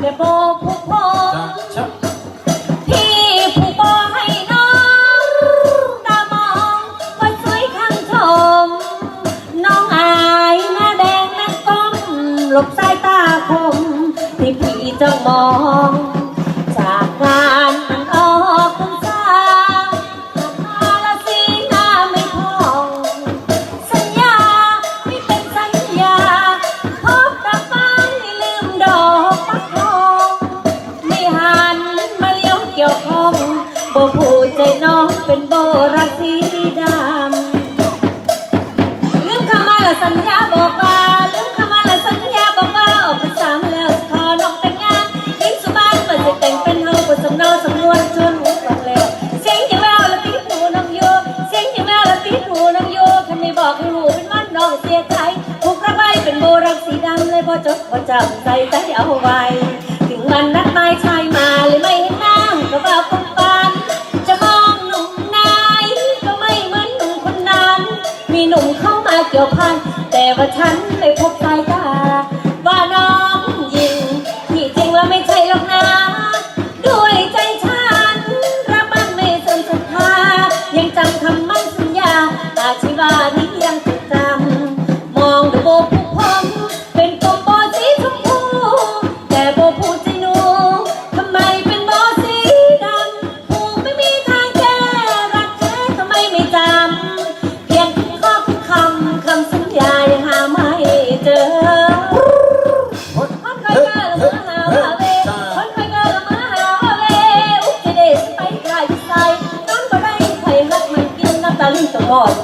เดี๋ยวโบผู้พงจะชับที่ผู้บอให้น้องตามองว่าสวยข้างชม น้องอายหน้าแดงหน้าก้มหลบสายตาคมที่พี่จ้องมอง ดำเลยพอจดก็จำใจใจเอาไว้ ถึงวันนัดหมายชายมาเลยไม่เห็นหน้าก็ว่าคงปานจะมองหนุ่มนายก็ไม่เหมือนหนุ่มคนนั้น มีหนุ่มเข้ามาเกี่ยวพันแต่ว่าฉันไม่พบ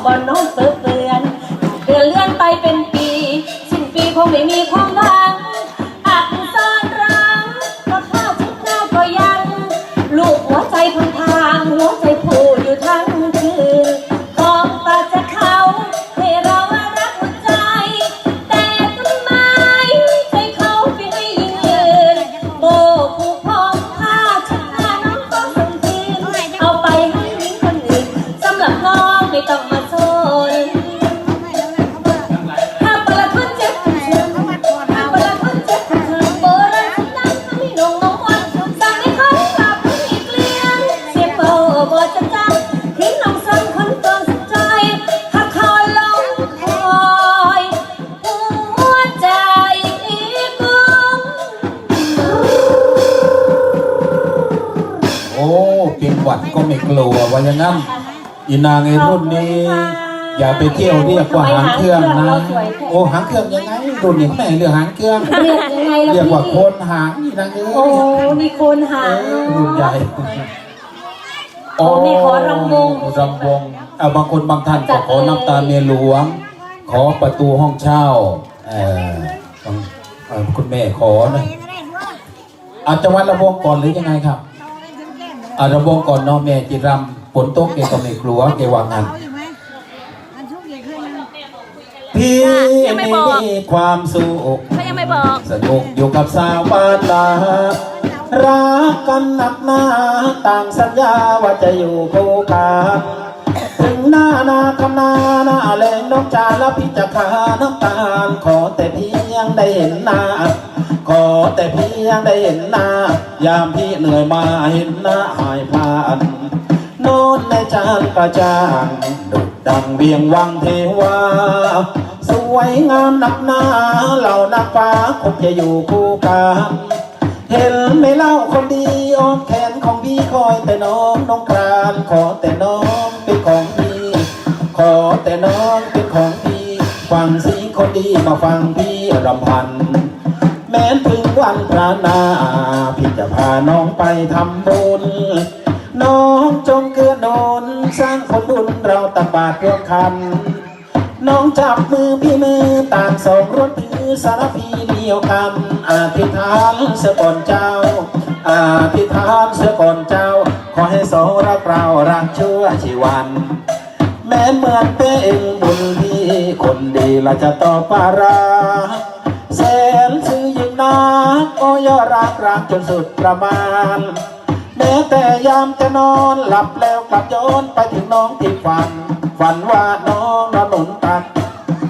บอลนบ่นอนเตือเปื้อนเดือนเลื่อนไปเป็นปี สิ้นปีคงไม่มีความหวัง หวัดก็ไม่กลัวว่าอย่างนั้นอีนางไอ้รุ่นนี้ อย่าไปเที่ยวเรียกว่าหางเครื่องนะโอ้หางเครื่องยังไงรุ่นนี้แม่เรื่องหางเครื่องเรียกยังไงล่ะเรียกว่าพี่โคนหางนี่นางเอ้โอ้ยนี่โคนหาเองอรุ่นใหญ่โอ้นี่ขอรำวงรำวงเอาบางคนบางท่านก็ขอน้ำตาเมียหลวง ขอประตูห้องเช่าเออบางเอ่อคุณแม่ขอนะอาจจะวันละวงก่อนหรือยังไงครับ อาระวงก่อนเน้องแม่จิรำฝนตกเกก็ไม่กลัวเกวางงานพี่ยังไม่ไม่บอก มีความสุข เขายังไม่บอก สนุกอยู่กับสาวบ้านนารักกันหนักหนาต่างสัญญาว่าจะอยู่คู่กันถึงหน้านาคำนาหน้าแรงน้องจาและพี่จะขาน้ำตาลขอแต่เพียงได้เห็นหน้า ขอแต่เพียงได้เห็นหน้า ยามพี่เหนื่อยมาเห็นหน้าหายพานนอนในจานกระจ่างดุดดังเวียงวังเทวา สวยงามนักหนาเหล่านักฟ้าคงจะอยู่คู่กันเห็นไม่เล่าคนดีอ้อมแขนของพี่คอยแต่น้องน้องกรานขอแต่น้องเป็นของพี่ ขอแต่น้องเป็นของพี่ ฟังสีคนดีมาฟังพี่รำพัน ม้นถึงวันพระนาพี่จะพาน้องไปทำบุญ น้องจงเกื้อหนุนสร้างคนบุญเราตะบาดเรื่อคัน น้องจับมือพี่มือต่างสองรถถือสารพีเดียวกันอธิษฐานเสียก่อนเจ้าอธิษฐานเสียก่อนเจ้า ขอให้สองรักเรารักชั่วชีวันแม้เหมือนเป็นบุญที่คนดีละจะต่อปารา ย่อรักรักจนสุดประมาณแม้แต่ยามจะนอนหลับแล้วกลับย้อนไปถึงน้องที่ฝัน ฝันว่าน้องนอนหนุนตัด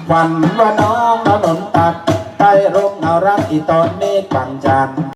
ฝันว่าน้องนอนหนุนตัดใต้ร่มเงารักอีตอนนี้ปังจันทร์